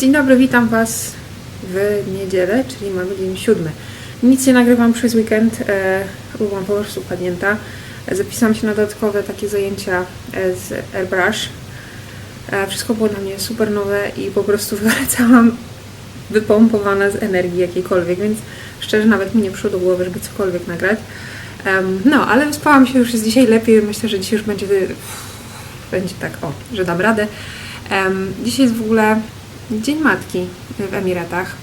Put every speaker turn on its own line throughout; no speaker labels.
Dzień dobry, witam Was w niedzielę, czyli mamy dzień siódmy. Nic nie nagrywam przez weekend, e, byłam po prostu padnięta. Zapisałam się na dodatkowe takie zajęcia e, z Airbrush. E, wszystko było dla mnie super nowe i po prostu wracałam wypompowana z energii jakiejkolwiek, więc szczerze nawet mi nie przyszło do głowy, żeby cokolwiek nagrać. No, ale wyspałam się, już jest dzisiaj lepiej, myślę, że dzisiaj już będzie, będzie tak, o, że dam radę. Dzisiaj jest w ogóle Dzień Matki w Emiratach.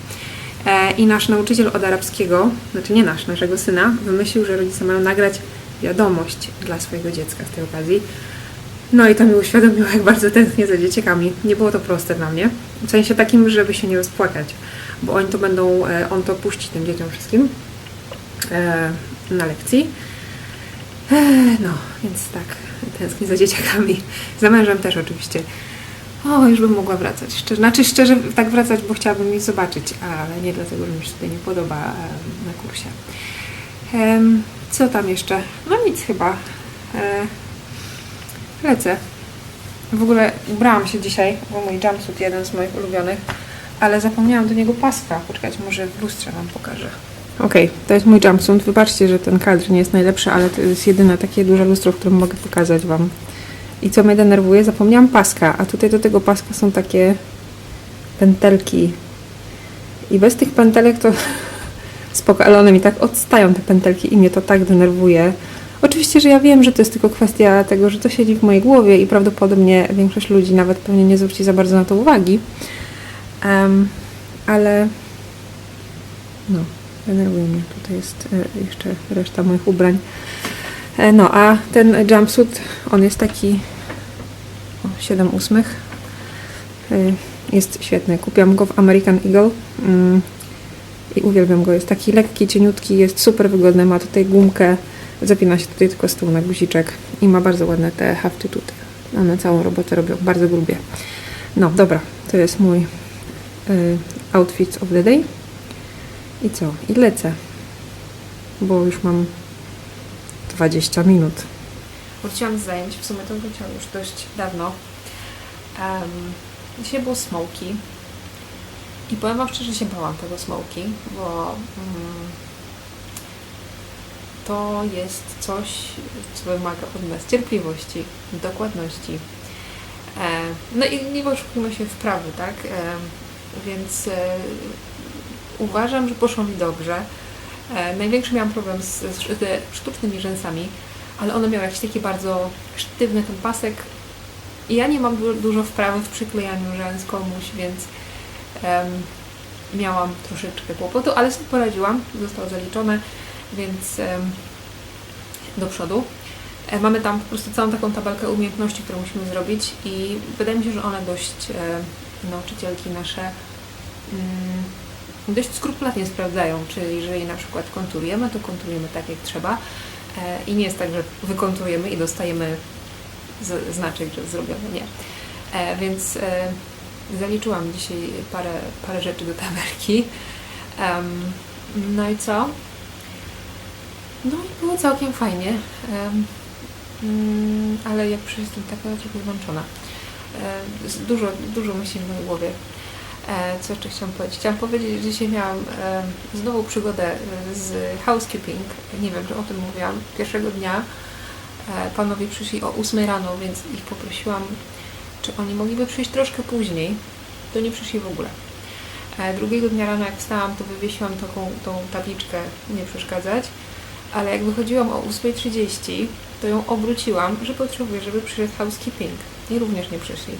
E, I nasz nauczyciel od arabskiego, znaczy nie nasz, naszego syna, wymyślił, że rodzice mają nagrać wiadomość dla swojego dziecka z tej okazji. No i to mi uświadomiło, jak bardzo tęsknię za dzieciakami. Nie było to proste dla mnie. W sensie takim, żeby się nie rozpłakać, bo oni to będą, e, on to puści tym dzieciom wszystkim e, na lekcji. No, więc tak, tęsknię za dzieciakami. Za mężem też oczywiście. O, już bym mogła wracać. Szczerze, znaczy szczerze tak wracać, bo chciałabym ich zobaczyć, ale nie dlatego, że mi się tutaj nie podoba na kursie. Co tam jeszcze? No nic chyba. E, lecę. W ogóle ubrałam się dzisiaj, bo mój jumpsuit, jeden z moich ulubionych, ale zapomniałam do niego paska. Poczekajcie, może w lustrze Wam pokażę. Okej, to jest mój jumpsuit. Wybaczcie, że ten kadr nie jest najlepszy, ale to jest jedyne takie duże lustro, w którym mogę pokazać Wam. I co mnie denerwuje? Zapomniałam paska, a tutaj do tego paska są takie pętelki. I bez tych pętelek to spoko, ale one mi tak odstają te pętelki i mnie to tak denerwuje. Oczywiście, że ja wiem, że to jest tylko kwestia tego, że to siedzi w mojej głowie i prawdopodobnie większość ludzi nawet pewnie nie zwróci za bardzo na to uwagi. Em, ale no, denerwuje mnie. Tutaj jest e, jeszcze reszta moich ubrań. E, No, a ten jumpsuit, on jest taki o, 7 ósmych. E, Jest świetny. Kupiłam go w American Eagle mm, i uwielbiam go. Jest taki lekki, cieniutki, jest super wygodny. Ma tutaj gumkę, zapina się tutaj tylko z tyłu na guziczek i ma bardzo ładne te hafty tutaj. One całą robotę robią. Bardzo lubię. No, dobra. To jest mój y, outfit of the day. I co? I lecę. Bo już mam 20 minut. Wróciłam z zajęć, w sumie to wróciłam już dość dawno. Um, dzisiaj było smoki. I powiem Wam szczerze, że się bałam tego smoki, bo mm, to jest coś, co wymaga od nas cierpliwości, dokładności. No i nie oszukujmy się wprawy, tak? E, więc e, uważam, że poszło mi dobrze. E, Największy miałam problem z, z sztucznymi rzęsami, ale one miały jakiś taki bardzo sztywny ten pasek i ja nie mam du- dużo wprawy w przyklejaniu rzęs komuś, więc em, miałam troszeczkę kłopotu, ale sobie poradziłam, zostało zaliczone, więc do przodu. E, Mamy tam po prostu całą taką tabelkę umiejętności, które musimy zrobić i wydaje mi się, że one dość e, nauczycielki nasze mm, dość skrupulatnie sprawdzają, czyli jeżeli na przykład konturujemy, to konturujemy tak jak trzeba e, i nie jest tak, że wykonturujemy i dostajemy znaczek, że zrobione, nie. E, więc e, zaliczyłam dzisiaj parę, parę rzeczy do tabelki. No i co? No i było całkiem fajnie, mm, ale jak przyszłam taka trochę zmęczona. Dużo, dużo myśli w mojej głowie. E, Co jeszcze chciałam powiedzieć? Chciałam powiedzieć, że dzisiaj miałam e, znowu przygodę e, z housekeeping. Nie wiem, czy o tym mówiłam. Pierwszego dnia panowie przyszli o 8 rano, więc ich poprosiłam, czy oni mogliby przyjść troszkę później. To nie przyszli w ogóle. Drugiego dnia rano, jak wstałam, to wywiesiłam taką tą tabliczkę nie przeszkadzać, ale jak wychodziłam o 8.30, to ją obróciłam, że potrzebuję, żeby przyszedł housekeeping. I również nie przyszli.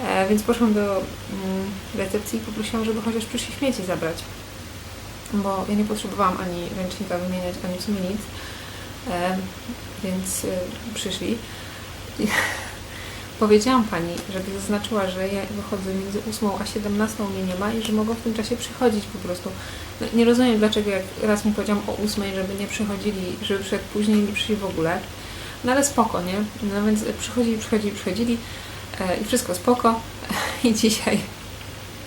E, więc poszłam do mm, recepcji i poprosiłam, żeby chociaż przyszli śmieci zabrać. Bo ja nie potrzebowałam ani ręcznika wymieniać, ani w sumie nic. E, więc e, przyszli. I powiedziałam pani, żeby zaznaczyła, że ja wychodzę między 8 a 17 mnie nie ma i że mogą w tym czasie przychodzić po prostu. No, nie rozumiem dlaczego jak raz mi powiedziałam o 8, żeby nie przychodzili, żeby przyszedł później nie przyszli w ogóle. No ale spoko, nie? No więc przychodzili, przychodzili, przychodzili i wszystko spoko. I dzisiaj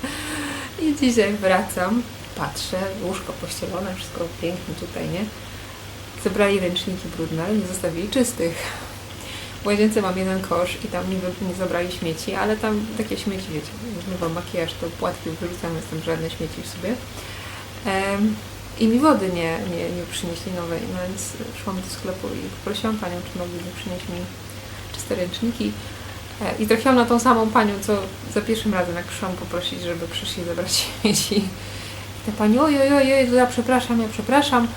i dzisiaj wracam, patrzę, łóżko pościelone, wszystko pięknie tutaj, nie? Zebrali ręczniki brudne, ale nie zostawili czystych. W łazience mam jeden kosz i tam niby nie zabrali śmieci, ale tam takie śmieci, wiecie, zmywam makijaż, to płatki wyrzucam, tam żadne śmieci w sobie. Em, I mi wody nie, nie, nie przynieśli nowej, no więc szłam do sklepu i poprosiłam panią, czy mogliby przynieść mi czyste ręczniki. E, I trafiłam na tą samą panią, co za pierwszym razem, jak przyszłam poprosić, żeby przyszli zabrać śmieci. I ta pani, oj, oj, oj, ja przepraszam, ja przepraszam.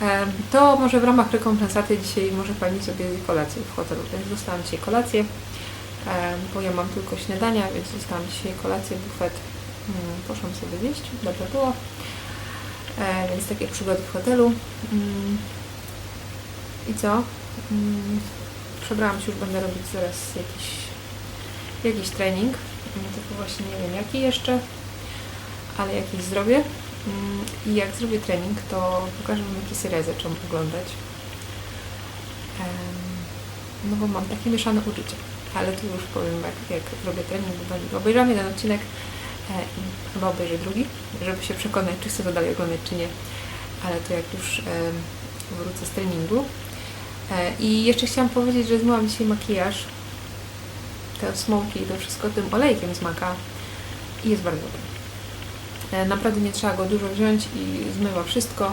Em, To może w ramach rekompensaty dzisiaj może Pani sobie zje kolację w hotelu. Więc dostałam dzisiaj kolację, em, bo ja mam tylko śniadania, więc dostałam dzisiaj kolację, bufet. Mm, Poszłam sobie zjeść, dobrze było. E, Więc takie przygody w hotelu. Mm, I co? Mm, Przebrałam się, już będę robić zaraz jakiś, jakiś trening. Mm, Tylko właśnie nie wiem jaki jeszcze, ale jakiś zrobię. Mm, I jak zrobię trening, to pokażę Wam, jaki serial zaczęłam oglądać. No bo mam takie mieszane uczucia, ale to już powiem, jak, jak robię trening, bo obejrzałam jeden odcinek e, i chyba obejrzę drugi, żeby się przekonać, czy chcę to dalej oglądać, czy nie. Ale to jak już wrócę z treningu. E, I jeszcze chciałam powiedzieć, że zmyłam dzisiaj makijaż, te smoki i to wszystko tym olejkiem z i jest bardzo dobry. E, Naprawdę nie trzeba go dużo wziąć i zmywa wszystko.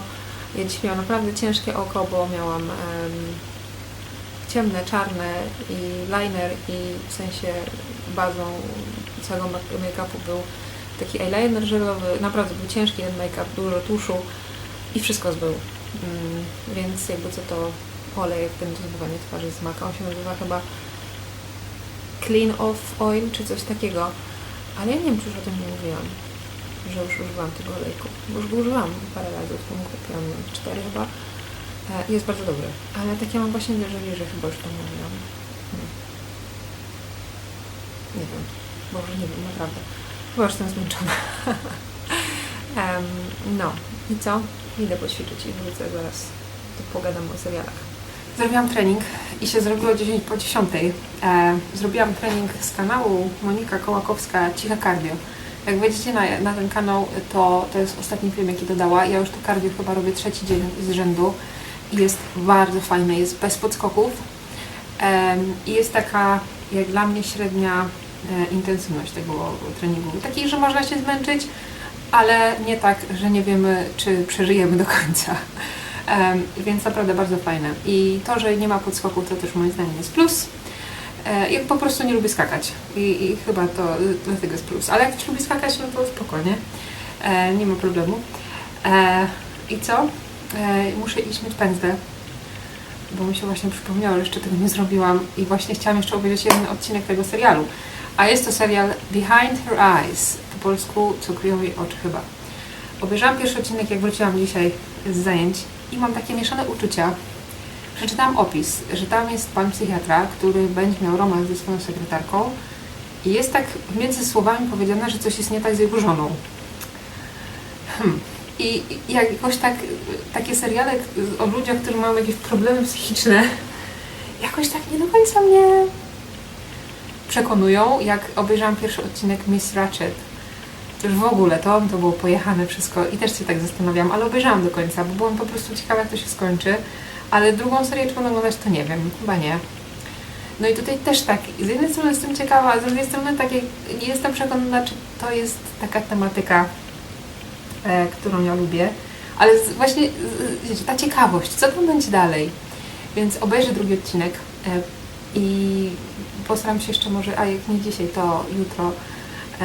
Ja dziś miałam naprawdę ciężkie oko, bo miałam em, ciemne, czarne i liner i w sensie bazą całego make- make-upu był taki eyeliner żelowy. Naprawdę był ciężki ten make-up, dużo tuszu i wszystko zbył. Mm, więc jakby co to olej ten do zmywania twarzy z maka. On się nazywa chyba Clean Off Oil czy coś takiego. Ale ja nie wiem, czy już o tym nie mówiłam że już używałam tego olejku. Bo już go używałam parę razy, w tym kupiłam cztery chyba. E, Jest bardzo dobry. Ale takie mam właśnie wrażenie, że chyba już to mówiłam. Hmm. Nie wiem. Boże, nie wiem, naprawdę. Chyba już jestem zmęczona. Em, no. I co? Idę poćwiczyć i wrócę zaraz. To pogadam o serialach. Zrobiłam trening i się zrobiło 10 po 10. E, zrobiłam trening z kanału Monika Kołakowska Cicha Cardio. Jak wejdziecie na, na ten kanał, to, to jest ostatni film, jaki dodała. Ja już to cardio chyba robię trzeci dzień z rzędu i jest bardzo fajne, jest bez podskoków em, i jest taka, jak dla mnie, średnia e, intensywność tego treningu. Takiej, że można się zmęczyć, ale nie tak, że nie wiemy, czy przeżyjemy do końca. Więc naprawdę bardzo fajne. I to, że nie ma podskoków, to też moim zdaniem jest plus. E, Ja po prostu nie lubię skakać i, i chyba to dlatego jest plus. Ale jak ktoś lubi skakać, no to spokojnie, e, nie ma problemu. E, I co? E, muszę iść myć pędzle, bo mi się właśnie przypomniało, że jeszcze tego nie zrobiłam i właśnie chciałam jeszcze obejrzeć jeden odcinek tego serialu. A jest to serial Behind Her Eyes, po polsku Co kryją jej oczy chyba. Obejrzałam pierwszy odcinek, jak wróciłam dzisiaj z zajęć i mam takie mieszane uczucia, przeczytałam opis, że tam jest pan psychiatra, który będzie miał romans ze swoją sekretarką i jest tak między słowami powiedziane, że coś jest nie tak z jego żoną. Hmm. I jakoś tak, takie seriale o ludziach, którzy mają jakieś problemy psychiczne, jakoś tak nie do końca mnie przekonują. Jak obejrzałam pierwszy odcinek Miss Ratchet, już w ogóle to, to było pojechane wszystko i też się tak zastanawiałam, ale obejrzałam do końca, bo byłam po prostu ciekawa, jak to się skończy. Ale drugą serię, czy będę oglądać, to nie wiem. Chyba nie. No i tutaj też tak, z jednej strony jestem ciekawa, z drugiej strony takie, nie jestem przekonana, czy to jest taka tematyka, e, którą ja lubię. Ale z, właśnie z, ta ciekawość, co tam będzie dalej. Więc obejrzę drugi odcinek e, i postaram się jeszcze może, a jak nie dzisiaj, to jutro,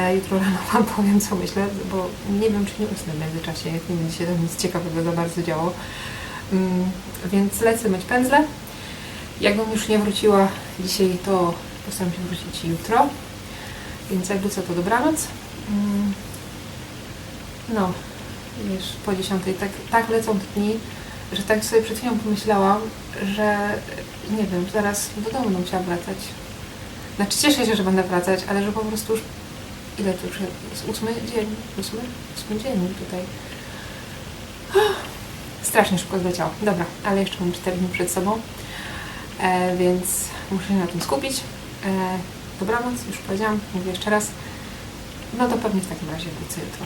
jutro rano Wam powiem, co myślę, bo nie wiem, czy nie usnę w międzyczasie, jak nie będzie się tam nic ciekawego za bardzo działo. Mm, więc lecę myć pędzle. Jakbym już nie wróciła dzisiaj, to postaram się wrócić jutro. Więc jakby co, to dobranoc. Mm, No, wiesz, po dziesiątej. Tak, tak lecą dni, że tak sobie przed chwilą pomyślałam, że nie wiem, zaraz do domu będę musiała wracać. Znaczy cieszę się, że będę wracać, ale że po prostu już ile to już jest? Ósmy dzień, ósmy? Ósmy dzień tutaj. Strasznie szybko zleciało. Dobra, ale jeszcze mam 4 dni przed sobą, e, więc muszę się na tym skupić. E, dobranoc, już powiedziałam, mówię jeszcze raz. No to pewnie w takim razie wrócę jutro.